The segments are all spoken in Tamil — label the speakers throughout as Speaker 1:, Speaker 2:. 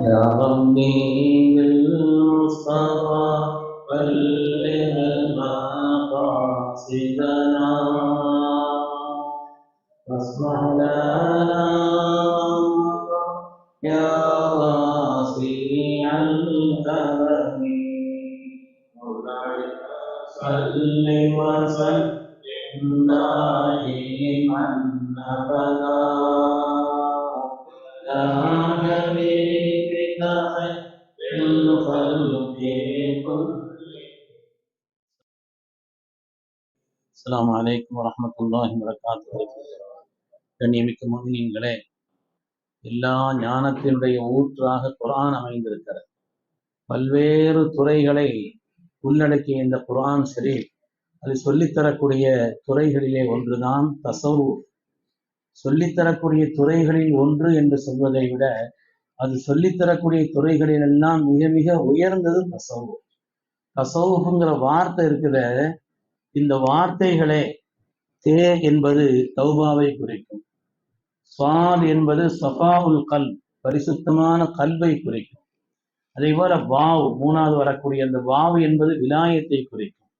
Speaker 1: يا ربي بالمصطفى بلغ مقاصدنا واصلح لنا يا واسع الكرم صل وسلم دائما ابدا. அஸ்லாம் அலைக்கும் வரமத்துல்லாஹி வரகாத்து கண்ணியமிக்க முஃமினீன்களே எல்லா ஞானத்தினுடைய ஊற்றாக குரான் அமைந்திருக்கிறது. பல்வேறு துறைகளை உள்ளடக்கிய இந்த குரான் சரி அது சொல்லித்தரக்கூடிய துறைகளிலே ஒன்றுதான் தசவு சொல்லித்தரக்கூடிய துறைகளில் ஒன்று என்று சொல்வதை விட அது சொல்லித்தரக்கூடிய துறைகளில் எல்லாம் மிக மிக உயர்ந்தது தசவு தசவுங்கிற வார்த்தை இருக்குத இந்த வார்த்தைகளே தே என்பது தௌபாவை குறிக்கும். ஸ்வாத் என்பது சஃபாவுல் கல் பரிசுத்தமான கல்வை குறிக்கும். அதே போல வாவ் மூணாவது வரக்கூடிய அந்த வாவ் என்பது விலாயத்தை குறிக்கும்.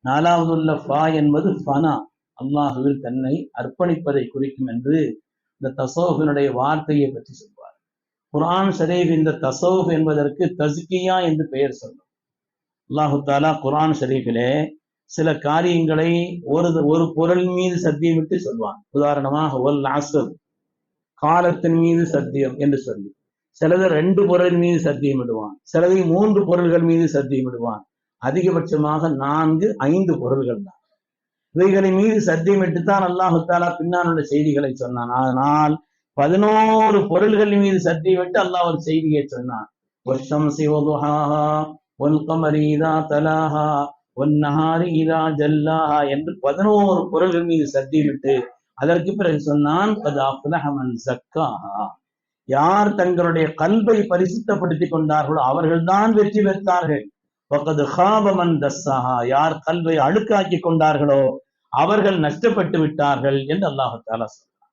Speaker 1: நாலாவது உள்ள ஃபா என்பது ஃபனா அல்லாஹுவில் தன்னை அர்ப்பணிப்பதை குறிக்கும் என்று இந்த தசோஃபினுடைய வார்த்தையை பற்றி சொல்வார். குரான் ஷரீஃப் இந்த தசோஃப் என்பதற்கு தஸ்கியா என்று பெயர் சொல்லும். அல்லாஹு தாலா குரான் ஷரீஃபிலே சில காரியங்களை ஒரு ஒரு பொருள் மீது சத்தியம் விட்டு சொல்வான். உதாரணமாக ஒல் ஆசர் காலத்தின் மீது சத்தியம் என்று சொல்லி. சிலது ரெண்டு பொருள் மீது சத்தியம் விடுவான். சிலதை மூன்று பொருள்கள் மீது சத்தியம் விடுவான். அதிகபட்சமாக நான்கு ஐந்து பொருள்கள் தான். இவைகளின் மீது சத்தியமிட்டு தான் அல்லாஹு தாலா பின்னால் உள்ள செய்திகளை சொன்னான். ஆனால் பதினோரு பொருள்கள் மீது சத்தியமிட்டு அல்லாஹ் ஒரு செய்தியை சொன்னான். வருஷம் சிவதுஹாஹா ஒல் கமரீதா தலாஹா ஒன்னாறு இதா ஜல்லா என்று பதினோரு குரல்கள் மீது சத்தியமிட்டு அதற்கு பிறகு சொன்னான் சக்காஹா. யார் தங்களுடைய கல்வை பரிசுத்தப்படுத்திக் கொண்டார்களோ அவர்கள்தான் வெற்றி பெற்றார்கள். ஹாபமன் தஸ்ஸாஹா. யார் கல்வை அழுக்காக்கி கொண்டார்களோ அவர்கள் நஷ்டப்பட்டு விட்டார்கள் என்று அல்லாஹு தாலா சொன்னார்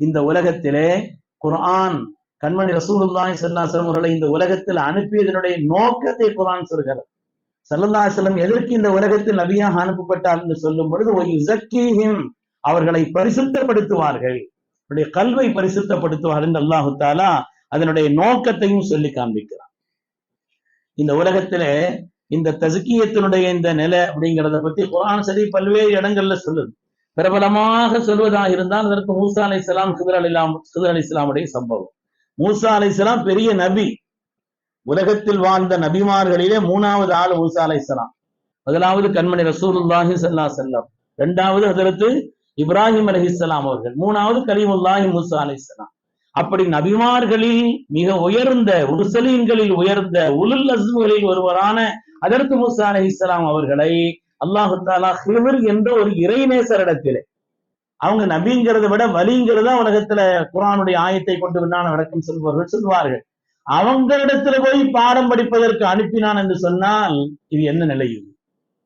Speaker 1: இந்த உலகத்திலே குர்ஆன் கண்மணி ரசூலுல்லாய் ஸல்லல்லாஹு அவர்களை இந்த உலகத்தில் அனுப்பியதனுடைய நோக்கத்தை குரான் சொல்கிறது. சல்லல்லாசலம் எதற்கு இந்த உலகத்தில் நபியாக அனுப்பப்பட்டார் என்று சொல்லும் பொழுது ஒரு அவர்களை பரிசுத்தப்படுத்துவார்கள். அவருடைய கல்வை பரிசுத்தப்படுத்துவார்கள் என்று அல்லாஹு தாலா அதனுடைய நோக்கத்தையும் சொல்லி காண்பிக்கிறார் இந்த உலகத்திலே இந்த தசுக்கியத்தினுடைய இந்த நிலை அப்படிங்கிறத பத்தி குரான் சரி பல்வேறு இடங்கள்ல சொல்லுது. பிரபலமாக சொல்வதாக இருந்தால் அதற்கு மூசா அலை இஸ்லாம் சுதர் அலி சுதர் அலி இஸ்லாமுடைய சம்பவம். மூசா அலை இஸ்லாம் பெரிய நபி. உலகத்தில் வாழ்ந்த நபிமார்களிலே மூணாவது ஆள் மூசா அலை இஸ்லாம் முதலாவது கண்மணி ரசூலுல்லாஹி சல்லா செல்லம் இரண்டாவது அதற்கு இப்ராஹிம் அலஹிஸ்லாம் அவர்கள். மூணாவது கலிமுல்லாஹி மூசா அலி இஸ்லாம் அப்படி நபிமார்களில் மிக உயர்ந்த உருசலீன்களில் உயர்ந்த உலுல் அசுகளில் ஒருவரான அதற்கு மூசா அலி இஸ்லாம் அவர்களை அல்லாஹு தாலா ஹிவர் என்ற ஒரு இறைநேசரிடத்திலே அவங்க நபிங்கிறத விட வலிங்கிறத உலகத்துல குரானுடைய ஆயத்தை கொண்டு விண்ணான விளக்கம் சொல்பவர்கள் சொல்வார்கள். அவங்களிடத்துல போய் பாடம் படிப்பதற்கு அனுப்பினான் என்று சொன்னால் இது என்ன நிலை? இது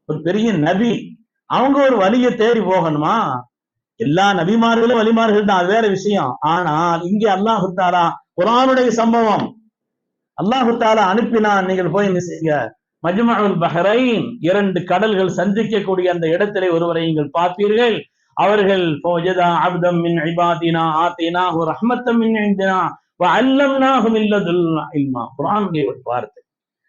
Speaker 1: ஒரு பெரிய நபி அவங்க ஒரு வழியை தேடி போகணுமா? எல்லா நபிமார்களும் வழிமார்கள் தான் அது வேற விஷயம். ஆனால் இங்கே அல்லாஹு தாலா குரானுடைய சம்பவம். அல்லாஹு தாலா அனுப்பினான் நீங்கள் போய் என்ன செய்யுங்க? மஜ்மஹுல் பஹ்ரைன் இரண்டு கடல்கள் சந்திக்கக்கூடிய அந்த இடத்திலே ஒருவரை நீங்கள் பார்ப்பீர்கள். அவர்கள் ஃபவஜதா அப்தம் மின் இபாதினா ஒரு ரஹ்மத்தம் மின் இந்தினா. இல்மா ஒரு வார்த்தை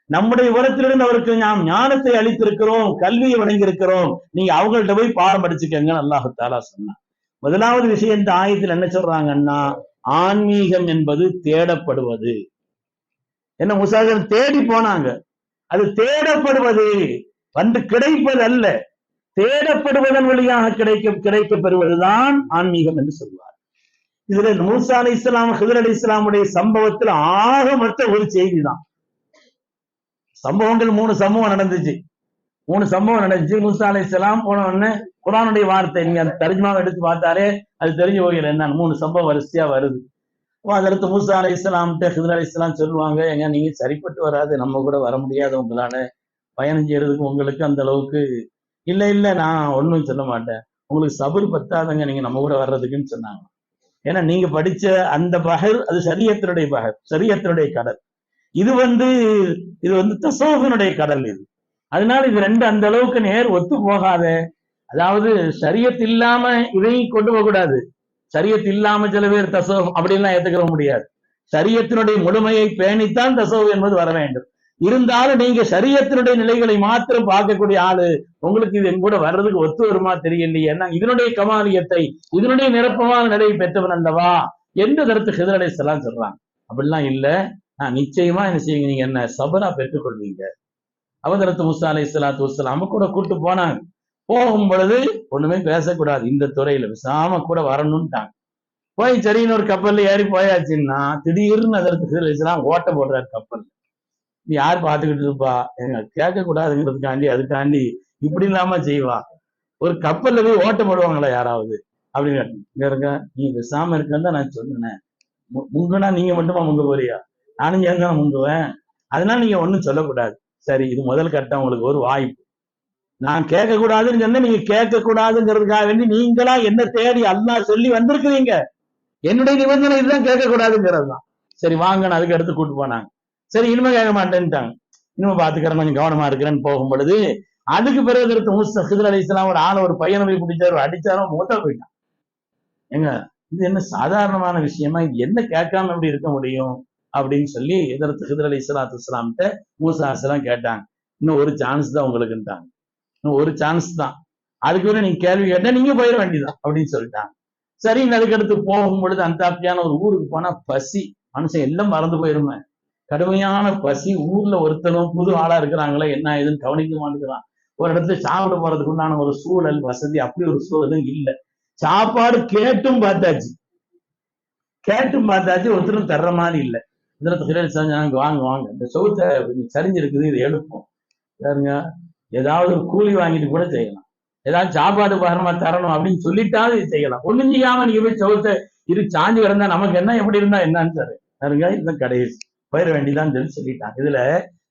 Speaker 1: நம்முடைய உரத்திலிருந்து அவருக்கு நாம் ஞானத்தை அளித்திருக்கிறோம் கல்வியை வழங்கியிருக்கிறோம் நீங்க அவங்கள்ட்ட போய் பாடம் படிச்சுக்கங்க அல்லாஹு தாலா சொன்னான் முதலாவது விஷயம் இந்த ஆயத்தில் என்ன சொல்றாங்கன்னா ஆன்மீகம் என்பது தேடப்படுவது என்ன முசாகர் தேடி போனாங்க அது தேடப்படுவது வந்து கிடைப்பது அல்ல தேடப்படுவதன் வழியாக கிடைக்க கிடைக்க பெறுவதுதான் ஆன்மீகம் என்று சொல்வார் இதுல மூசா அலி இஸ்லாம் ஹிதர் அலி இஸ்லாமுடைய சம்பவத்துல ஆக மொத்த ஒரு செய்தி தான் சம்பவங்கள் மூணு சம்பவம் நடந்துச்சு. மூணு சம்பவம் நடந்துச்சு. மூசா அலி இஸ்லாம் போன உடனே குரானுடைய வார்த்தை நீங்க அந்த தர்ஜமாவை எடுத்து பார்த்தாலே அது தெரிஞ்சு போகிற என்ன மூணு சம்பவம் வரிசையா வருது. அதற்கு மூசா அலி இஸ்லாம்கிட்ட ஹிதர் அலி இஸ்லாம் சொல்லுவாங்க ஏங்க நீங்க சரிப்பட்டு வராது. நம்ம கூட வர முடியாது உங்களால. பயணம் செய்யறதுக்கு உங்களுக்கு அந்த அளவுக்கு இல்ல இல்ல நான் ஒண்ணும் சொல்ல மாட்டேன். உங்களுக்கு சபர் பத்தாதங்க. நீங்க நம்ம கூட வர்றதுக்குன்னு சொன்னாங்க. ஏன்னா நீங்க படிச்ச அந்த பகர் அது சரியத்தினுடைய பகர் சரியத்தினுடைய கடல். இது வந்து இது வந்து தசோகனுடைய கடல் இது. அதனால இது ரெண்டு அந்த அளவுக்கு நேர் ஒத்து போகாத. அதாவது சரியத் இல்லாம இதையும் கொண்டு போக கூடாது. சரியத் இல்லாம சில பேர் தசோகம் அப்படின்லாம் ஏத்துக்கிற முடியாது. சரியத்தினுடைய முழுமையை பேணித்தான் தசோகம் என்பது வர வேண்டும். இருந்தாலும் நீங்க சரியத்தினுடைய நிலைகளை மாத்திரம் பார்க்கக்கூடிய ஆளு உங்களுக்கு இது என் கூட வர்றதுக்கு ஒத்து வருமா தெரியலையே. இதனுடைய கமாலியத்தை இதனுடைய நிரப்பமான நிலையை பெற்றவன் அல்லவா? எந்த கருத்து ஹிதர் அலைஹிஸ்ஸலாம் சொல்றாங்க அப்படிலாம் இல்ல. நான் நிச்சயமா என்ன செய்வீங்க? நீங்க என்ன சபரா பெற்றுக்கொள்வீங்க. அவதரத்து முசா அலை சலாத்து வசலாம் கூட கூட்டு போனாங்க. போகும் பொழுது ஒண்ணுமே பேசக்கூடாது. இந்த துறையில விசாம கூட வரணும்ட்டாங்க. போய் சரின்னு ஒரு கப்பல்ல ஏறி போயாச்சுன்னா திடீர்னு அதற்கு ஹிதர் ஓட்ட போடுறாரு கப்பல் யார் பார்த்துக்கிட்டு இருப்பா? எங்க கேட்க கூடாதுங்கிறதுக்காண்டி அதுக்காண்டி இப்படி இல்லாம செய்வா. ஒரு கப்பல்ல போய் ஓட்டப்படுவாங்களா யாராவது? அப்படின்னு இங்க இருக்க நீ விசாம இருக்கன்னு தான் நான் சொன்னேன். மு- முங்குனா நீங்க மட்டுமா முங்க போறியா? நானும் சேர்ந்து முங்குவேன்? அதனால நீங்க ஒன்னும் சொல்லக்கூடாது. சரி இது முதல் கட்டம் உங்களுக்கு ஒரு வாய்ப்பு. நான் கேட்க கூடாதுன்னு சொன்னா நீங்க கேட்க கூடாதுங்கிறதுக்காக வேண்டி நீங்களா என்ன தேடி அல்லா சொல்லி வந்திருக்கிறீங்க? என்னுடைய நிபந்தனை இதுதான் கேட்க கூடாதுங்கிறது தான். சரி வாங்க அதுக்கு எடுத்து கூட்டு போனாங்க. சரி இனிமே கேட்க மாட்டேன்ட்டாங்க. இனிமே பாத்துக்கிறேன் கொஞ்சம் கவனமா இருக்கிறேன்னு போகும் பொழுது அதுக்கு பிறகு எடுத்து மூசா சிதர் அலி இஸ்லாம் ஒரு ஆள் ஒரு பையனை போய் பிடிச்சாரு அடிச்சாரோ மூத்தா போயிட்டான். ஏங்க இது என்ன சாதாரணமான விஷயமா? என்ன கேட்காம எப்படி இருக்க முடியும்? அப்படின்னு சொல்லி எதிர்த்து ஹிதர் அலி இஸ்லாத்து இஸ்லாம்கிட்ட மூசா கேட்டாங்க. இன்னும் ஒரு சான்ஸ் தான் உங்களுக்குன்ட்டாங்க. இன்னும் ஒரு சான்ஸ் தான். அதுக்கு பிறகு நீங்க கேள்வி கேட்டா நீங்க போயிட வேண்டியதான் அப்படின்னு சொல்லிட்டாங்க. சரி அதுக்கடுத்து போகும் பொழுது அந்தாப்பியான ஒரு ஊருக்கு போனா பசி. மனுஷன் எல்லாம் மறந்து போயிருமே. கடுமையான பசி ஊர்ல ஒருத்தனும் புது ஆளா இருக்கிறாங்களே என்ன ஏதுன்னு கவனிக்க மாட்டேங்கிறான். ஒரு இடத்துல சாப்பிட போறதுக்கு உண்டான ஒரு சூழல் வசதி அப்படி ஒரு சூழலும் இல்ல. சாப்பாடு கேட்டும் பார்த்தாச்சு. கேட்டும் பார்த்தாச்சு ஒருத்தரும் தர்ற மாதிரி இல்லை. இதுல செஞ்சாங்க வாங்க வாங்க. இந்த சவுத்தை கொஞ்சம் சரிஞ்சிருக்குது இது எழுப்போம் பாருங்க ஏதாவது ஒரு கூலி வாங்கிட்டு கூட செய்யலாம். ஏதாவது சாப்பாடு பாரமா தரணும் அப்படின்னு சொல்லிட்டாவது இது செய்யலாம். ஒண்ணும் செய்யாம நீங்க போய் சவுத்தை இரு சாஞ்சி வரந்தா நமக்கு என்ன எப்படி இருந்தா என்னன்னு சார் பாருங்க இதுதான் கடைசி. போயிட வேண்டியதான் சொல்லி சொல்லிட்டாங்க. இதுல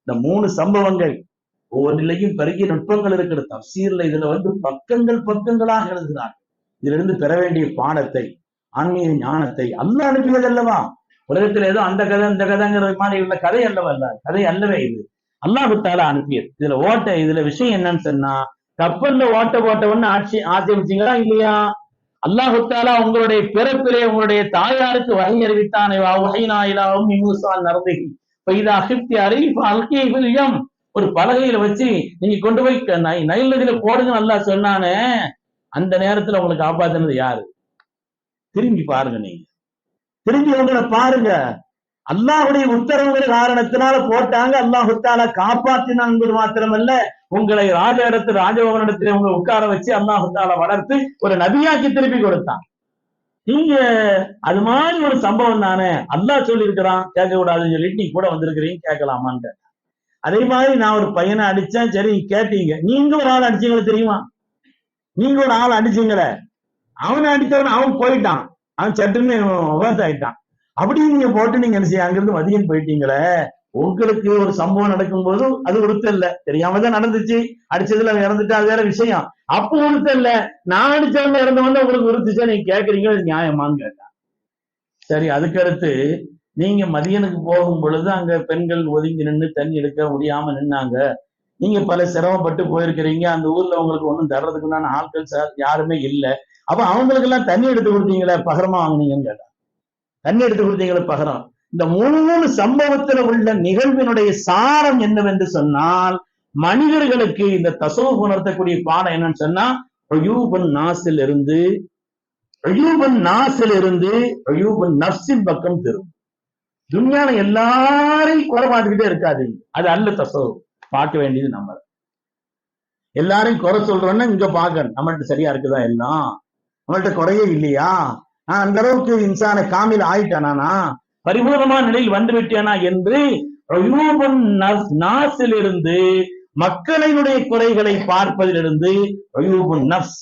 Speaker 1: இந்த மூணு சம்பவங்கள் ஒவ்வொரு நிலையும் பெருகிய நுட்பங்கள் இருக்கிற தப்சீர்ல இதுல வந்து பக்கங்கள் பக்கங்களாக எழுதுகிறார் இதுல இருந்து பெற வேண்டிய பாடத்தை ஆன்மீக ஞானத்தை அல்ல அனுப்பியது அல்லவா? உலகத்துல ஏதோ அந்த கதை இந்த கதைங்கிற மாதிரி உள்ள கதை அல்லவா அல்ல கதை அல்லவே இது. அல்லாஹுத்தால அனுப்பியது. இதுல ஓட்ட இதுல விஷயம் என்னன்னு சொன்னா கப்பல்ல ஓட்ட போட்டவன்னு ஆட்சி ஆட்சேபிச்சீங்களா இல்லையா? அல்லாஹுத்தாலா உங்களுடைய பிறப்பிலே உங்களுடைய தாயாருக்கு வகை அறிவித்தானே. வகைனாயிலாவும் இமுசான் நடந்தகி பைதா அகிப்தி அறிவிப்பு அல்கியம் ஒரு பலகையில வச்சு நீங்க கொண்டு போய் நை- நைல் நதியில போடுங்க நல்லா சொன்னானே அந்த நேரத்துல உங்களுக்கு காப்பாத்தினது யாரு? திரும்பி பாருங்க நீங்க. திரும்பி உங்களை பாருங்க. அல்லாஹுடைய உத்தரவுங்கிற காரணத்தினால போட்டாங்க. அல்லாஹு தாலா காப்பாத்தினான் என்பது மாத்திரமல்ல உங்களை ராஜ இடத்துல ராஜபவனிடத்தில் உங்களை உட்கார வச்சு அல்லாஹு தாலா வளர்த்து ஒரு நபியாக்கி திருப்பி கொடுத்தான். நீங்க அது மாதிரி ஒரு சம்பவம் தானே? அல்லாஹ் சொல்லியிருக்கிறான் கேட்க கூடாதுன்னு சொல்லிட்டு நீ கூட வந்திருக்கிறீங்க கேட்கலாமான்னு கேட்டான். அதே மாதிரி நான் ஒரு பையனை அடிச்சேன் சரி கேட்டீங்க. நீங்க ஒரு ஆள் அடிச்சீங்களே தெரியுமா? நீங்க ஒரு ஆள் அடிச்சீங்களே? அவனை அடித்தவன் அவன் போயிட்டான். அவன் சட்டுன்னு விவசாயம் ஆயிட்டான். அப்படி நீங்க போட்டு நீங்க என்ன செய்ய அங்கிருந்து மதியம் போயிட்டீங்களே உங்களுக்கு ஒரு சம்பவம் நடக்கும்போது அது ஒருத்தர் இல்ல. தெரியாம தான் நடந்துச்சு. அடிச்சதுல இறந்துட்டா அது வேற விஷயம். அப்போ ஒருத்தர் இல்ல. நான் அடிச்சவங்க இறந்தவங்க உங்களுக்கு உறுத்துச்சா நீங்க கேக்குறீங்க அது நியாயமான்னு கேட்டான் சரி அதுக்கடுத்து நீங்க மதியனுக்கு போகும் பொழுது அங்க பெண்கள் ஒதுங்கி நின்று தண்ணி எடுக்க முடியாம நின்னாங்க. நீங்க பல சிரமப்பட்டு போயிருக்கிறீங்க. அந்த ஊர்ல உங்களுக்கு ஒண்ணும் தர்றதுக்குண்டான ஆட்கள் சார் யாருமே இல்ல. அப்ப அவங்களுக்கு எல்லாம் தண்ணி எடுத்து கொடுத்தீங்களே பகரமா வாங்குனீங்கன்னு கேட்டா. தண்ணி எடுத்து கொடுத்தீங்களே பகரம். இந்த மூணு சம்பவத்துல உள்ள நிகழ்வினுடைய சாரம் என்னவென்று சொன்னால் மனிதர்களுக்கு இந்த தசவு உணர்த்தக்கூடிய பாடம் என்னன்னு சொன்னா ஒயூபன் நாசில் இருந்து அயூபன் நாசில் இருந்து அயூபன் நர்சின் பக்கம் திரும்பும். துன்யான எல்லாரையும் குறை பார்த்துக்கிட்டே இருக்காது. அது அல்ல தசவு பார்க்க வேண்டியது நம்ம. எல்லாரையும் குறை சொல்றோம்னா இங்க பார்க்கணும். நம்மள்ட்ட சரியா இருக்குதா எல்லாம்? நம்மள்ட்ட குறையே இல்லையா? நான் அந்த அளவுக்கு இன்சான காமில் ஆயிட்டானா பரிபூர்ணமான நிலையில் வந்து விட்டேனா என்று நாசிலிருந்து மக்களினுடைய குறைகளை பார்ப்பதிலிருந்து ரயூபுன் நஃப்ஸ்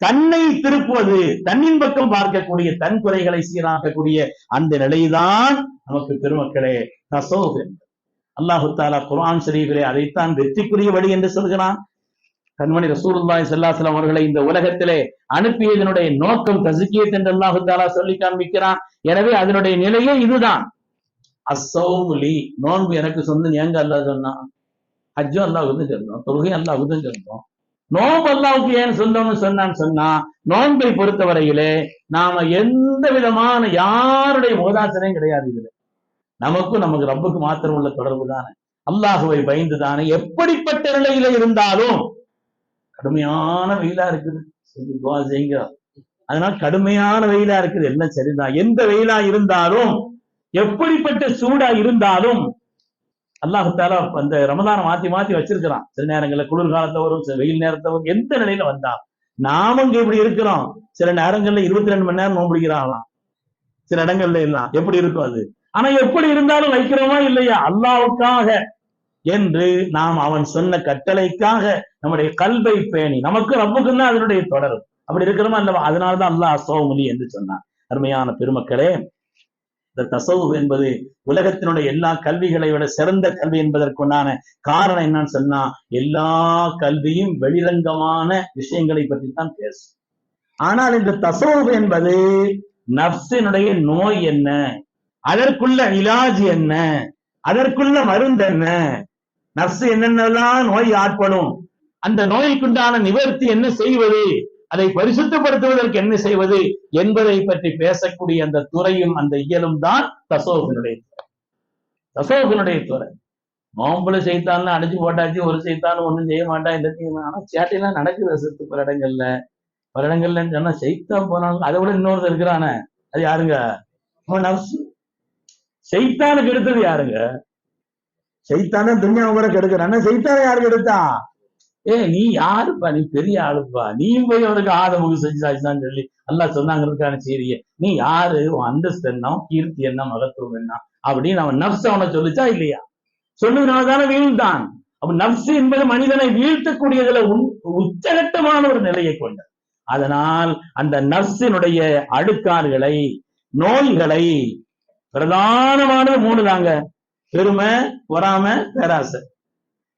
Speaker 1: தன்னை திருப்புவது தன்னின் பக்கம் பார்க்கக்கூடிய தன் குறைகளை சீராக்கக்கூடிய அந்த நிலைதான் நமக்கு பெருமக்களே தசோப் என்பது. அல்லாஹு தாலா குர்ஆன் ஷரீஃபிலே அதைத்தான் வெற்றிக்குரிய வழி என்று சொல்கிறான். கண்மணி ரசூருல்லாய் செல்லாசலம் அவர்களை இந்த உலகத்திலே அனுப்பியதனுடைய நோக்கம் தஸ்கியத் என்று அல்லாஹு தாலா சொல்லி காண்பிக்கிறான். எனவே அதனுடைய நிலையே இதுதான். அசௌலி நோன்பு எனக்கு சொந்த ஏங்க அல்லாஹ் சொன்னான் ஹஜ்ஜும் அல்லாஹுக்கு தான் தொழுகை தொழுகையும் அல்லாஹுக்கு நோன்பு அல்லாவுக்கு ஏன் சொல்லணும்னு சொன்னான்னு சொன்னா நோன்பை பொறுத்தவரையிலே நாம எந்த விதமான யாருடைய மோதாசனையும் கிடையாது இதுல. நமக்கும் நமக்கு ரப்புக்கு மாத்திரம் உள்ள தொடர்பு தானே. அல்லாஹுவை பயந்து தானே எப்படிப்பட்ட நிலையில இருந்தாலும் கடுமையான வெயிலா இருக்குது. துவா செய்யுங்க. அதனால கடுமையான வெயிலா இருக்குது. எல்லாம் சரிதான் எந்த வெயிலா இருந்தாலும் எப்படிப்பட்ட சூடா இருந்தாலும் அல்லாஹால அந்த ரமதான மாத்தி மாத்தி வச்சிருக்கிறான். சில நேரங்கள்ல குளிர்காலத்தை வரும் சில வெயில் நேரத்தை வரும். எந்த நிலையில வந்தா நாம இங்க இப்படி இருக்கிறோம். சில நேரங்கள்ல இருபத்தி ரெண்டு மணி நேரம் நோம்பிடிக்கிறாங்களாம் சில இடங்கள்ல எல்லாம். எப்படி இருக்கும் அது? ஆனா எப்படி இருந்தாலும் வைக்கிறோமா இல்லையா? அல்லாவுக்காக என்று நாம் அவன் சொன்ன கட்டளைக்காக நம்முடைய கல்வை பேணி நமக்கு ரப்புக்கும் தான் அதனுடைய தொடரும் அப்படி இருக்கிறோமா? அந்த அதனாலதான் அல்லாஹ் அசோமுலி என்று சொன்னான். அருமையான பெருமக்களே இந்த தசவு என்பது உலகத்தினுடைய எல்லா கல்விகளை விட சிறந்த கல்வி என்பதற்குண்டான காரணம் என்னன்னு சொன்னா எல்லா கல்வியும் வெளிரங்கமான விஷயங்களை பற்றி தான் பேசும். ஆனால் இந்த தசவு என்பது நப்சினுடைய நோய் என்ன? அதற்குள்ள இலாஜ் என்ன? அதற்குள்ள மருந்து என்ன? நர்ஸ் என்னென்னலாம் நோய் ஆட்படும் அந்த நோய்க்குண்டான நிவர்த்தி என்ன செய்வது அதை பரிசுத்தப்படுத்துவதற்கு என்ன செய்வது என்பதை பற்றி பேசக்கூடிய அந்த துறையும் அந்த இயலும் தான் தசோகனுடைய துறை. தசோகனுடைய துறை. நோம்புல செய்தான்னு அடிச்சு போட்டாச்சு ஒரு செய்தாலும் ஒண்ணும் செய்ய மாட்டான் இந்த ஆனா சேட்டையெல்லாம் நடக்குது ரசத்து பல இடங்கள்ல. பல இடங்கள்ல சொன்னா செய்தான் போனாலும் அதை விட இன்னொருத்தர் இருக்கிறானே. அது யாருங்க? நர்ஸ் செய்தானுக்கு எடுத்தது யாருங்க? செய்தானே துன்யா உங்களை கெடுக்கிறான். செய்தான யாரு கெடுத்தா? ஏ நீ யாருப்பா? நீ பெரிய ஆளுப்பா. நீ போய் அவனுக்கு ஆதமுக செஞ்சாச்சுதான் சொல்லி அல்லாஹ் சொன்னாங்கிறதுக்கான செய்திய. நீ யாரு? அந்தஸ்து என்ன? கீர்த்தி என்ன? மகத்துவம் என்ன? அப்படின்னு அவன் நப்சு அவனை சொல்லிச்சா இல்லையா? சொல்லுவதனாலதானே வீழ்ந்தான். அப்ப நப்சு என்பது மனிதனை வீழ்த்தக்கூடியதுல உன்- உச்சகட்டமான ஒரு நிலையை கொண்ட அதனால் அந்த நர்சினுடைய அழுக்காறுகளை நோய்களை பிரதானமானது மூணு தாங்க பெருமை பொறாம பேராசை.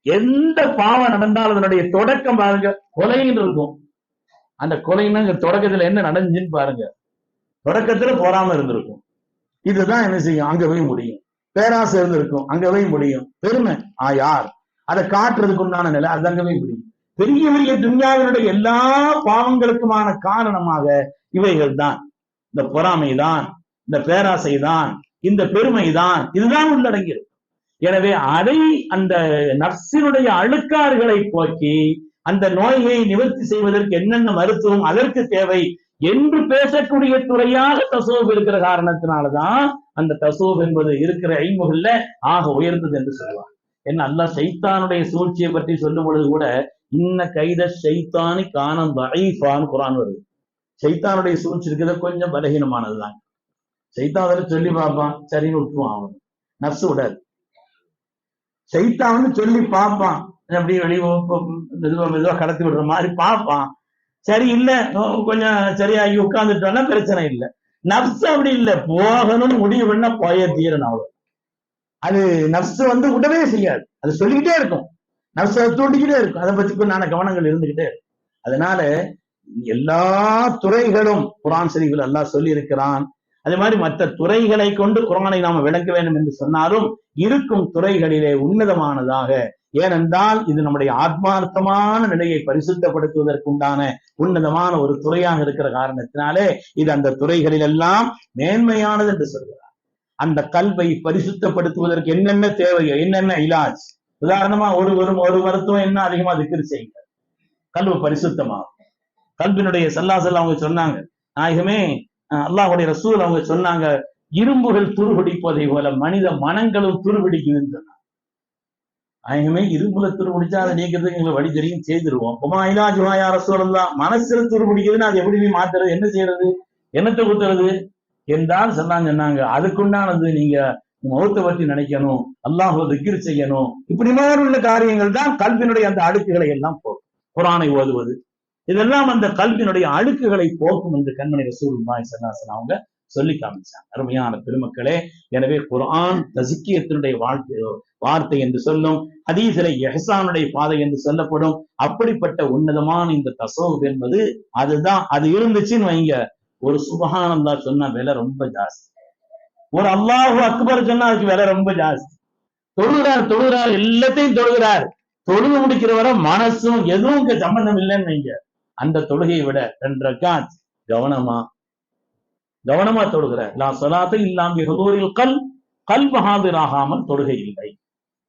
Speaker 1: எந்த பாவம் நடந்தாலும் அதனுடைய தொடக்கம் பாருங்க கொலைன்னு இருக்கும். அந்த கொலைன்னு தொடக்கத்துல என்ன நடந்துச்சுன்னு பாருங்க. தொடக்கத்துல பொறாம இருந்திருக்கும். இதுதான் என்ன செய்யும்? அங்க போய் முடியும். பேராசை இருந்திருக்கும். அங்க போய் முடியும். பெருமை. ஆ யார்? அதை காட்டுறதுக்கு உண்டான நிலை அது அங்க போய் முடியும். பெரிய பெரிய துன்யாவினுடைய எல்லா பாவங்களுக்குமான காரணமாக இவைகள் தான் இந்த பொறாமை தான் இந்த பேராசை தான் இந்த பெருமை தான் இதுதான் உள்ளடங்கியிருக்கு எனவே அதை அந்த நர்சினுடைய அழுக்காறுகளை போக்கி அந்த நோயை நிவர்த்தி செய்வதற்கு என்னென்ன மருத்துவம் அதற்கு தேவை என்று பேசக்கூடிய துறையாக தசோப் இருக்கிற காரணத்தினாலதான் அந்த தசோப் என்பது இருக்கிற ஐமுகல்ல ஆக உயர்ந்தது என்று சொல்லுவார் என்ன அல்லாஹ் சைத்தானுடைய சூழ்ச்சியை பற்றி சொல்லும் பொழுது கூட இன்ன கைத சைத்தானி காணம் வகைஃபான்னு குரான் வருது. சைத்தானுடைய சூழ்ச்சி இருக்கிறது கொஞ்சம் பலகீனமானதுதான். சைத்தான் அதில் சொல்லி பார்ப்பான் சரின்னு விட்டுவான் அவன். நர்சு விடாது. சைத்தான்னு சொல்லி பார்ப்பான். அப்படி வெளியே மெதுவா மெதுவா கடத்தி விடுற மாதிரி பார்ப்பான். சரி இல்ல கொஞ்சம் சரியாகி உட்காந்துட்டோம்னா பிரச்சனை இல்லை. நப்சு அப்படி இல்லை போகணும் முடிவு பண்ணா போய தீரணும் அவ்வளோ அது நப்சு வந்து விடவே செய்யாது. அது சொல்லிக்கிட்டே இருக்கும். நப்சு அதை தூண்டிக்கிட்டே இருக்கும். அதை பத்தி நான கவனங்கள் இருந்துகிட்டே இருக்கும். அதனால எல்லா துறைகளும் குரான் சரிகள் எல்லாம் சொல்லி இருக்கிறான் அதே மாதிரி மற்ற துறைகளை கொண்டு குரானை நாம விளக்க வேண்டும் என்று சொன்னாலும் இருக்கும் துறைகளிலே உன்னதமானதாக. ஏனென்றால் இது நம்முடைய ஆத்மார்த்தமான நிலையை பரிசுத்தப்படுத்துவதற்குண்டான உன்னதமான ஒரு துறையாக இருக்கிற காரணத்தினாலே இது அந்த துறைகளில் எல்லாம் மேன்மையானது என்று சொல்கிறார். அந்த கல்வை பரிசுத்தப்படுத்துவதற்கு என்னென்ன தேவையோ என்னென்ன இலாஜ்? உதாரணமா ஒரு ஒரு ஒரு மருத்துவம் என்ன அதிகமா திக்கிரி செய்யுங்க? கல்வி பரிசுத்தமாகும். கல்வினுடைய சல்லாசல் அவங்க சொன்னாங்க நாயகமே அல்லாஹுடைய ரசூல் அவங்க சொன்னாங்க இரும்புகள் துருபிடிப்பதை போல மனித மனங்களும் துருபிடிக்குதுன்னு சொன்னாங்க. நாயகமே இரும்புல துருபிடிச்சா அதை நீக்கிறதுக்கு எங்களுக்கு வழி தெரியும் செய்திருவோம். உமா ஜுமாயா யார சொல்லலாம் மனசுல துருபிடிக்குதுன்னு அது எப்படி நீ மாத்துறது என்ன செய்யறது என்னத்தை குத்துறது என்றால் சொன்னாங்க சொன்னாங்க. அதுக்குண்டானது நீங்க முகத்தை பற்றி நினைக்கணும் அல்லாஹ் திக்ர் செய்யணும். இப்படி மாதிரி உள்ள காரியங்கள் தான் கல்வியினுடைய அந்த அடுக்குகளை எல்லாம் போகும் குரானை ஓதுவது இதெல்லாம் அந்த கல்வியினுடைய அழுக்குகளை போக்கும் என்று கண்மணி ரசூலுல்லாஹி சல்லாசன் அவங்க சொல்லி காமிச்சாங்க. அருமையான பெருமக்களே எனவே குரான் தசிக்கியத்தினுடைய வாழ்க்கை வார்த்தை என்று சொல்லும் ஹதீசில எஹசானுடைய பாதை என்று சொல்லப்படும் அப்படிப்பட்ட உன்னதமான இந்த தசோப் என்பது அதுதான் அது இருந்துச்சுன்னு வைங்க. ஒரு சுபகானந்தா சொன்னா விலை ரொம்ப ஜாஸ்தி. ஒரு அல்லாஹு அக்பர் சொன்னா அதுக்கு விலை ரொம்ப ஜாஸ்தி. தொழுகிறார் தொழுகிறார் எல்லாத்தையும் தொழுகிறார். தொழுது முடிக்கிற வரை மனசும் எதுவும் இங்க சம்பந்தம் இல்லைன்னு வைங்க. அந்த தொழுகையை விட ரெண்டு ரக்காத் கவனமா கவனமா தொழுகிற. லா சொலாத்தை இல்லாமல் ஹுதூரில் கல் கல் மகாதிராகாமல் தொழுகை இல்லை.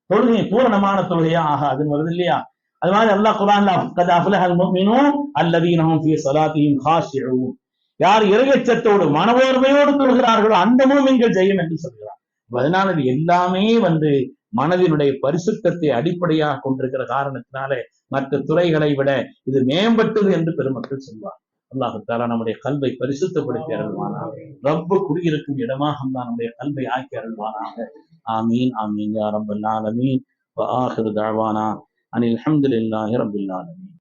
Speaker 1: தொழுகை பூரணமான தொழுகையா ஆகாதுன்னு வருது இல்லையா? அது மாதிரி அல்லாஹ் குரான்ல கத் அஃப்லஹல் முஃமினூன் அல்லதீனஹும் ஃபீ ஸலாத்திஹிம் யார் இறையச்சத்தோடு மனவோர்மையோடு தொழுகிறார்களோ அந்த மூமின்கள் ஜெயம் என்று சொல்கிறார் அதனால இது எல்லாமே வந்து மனதினுடைய பரிசுத்தத்தை அடிப்படையாக கொண்டிருக்கிற காரணத்தினாலே மற்ற துறைகளை விட இது மேம்பட்டது என்று பெருமக்கள் சொல்வார் அல்லாஹத்தாலா நம்முடைய கல்வை பரிசுத்தப்படுத்தி அருள்வானாக. ரொம்ப குடியிருக்கும் இடமாக தான் நம்முடைய கல்வை ஆக்கி அருள்வானாக. ஆமீன் ஆமீன். யா ரப்பல் ஆலமீன். வ தஅவானா. அனில் ஹம்துலில்லாஹி ரப்பில் ஆலமீன்.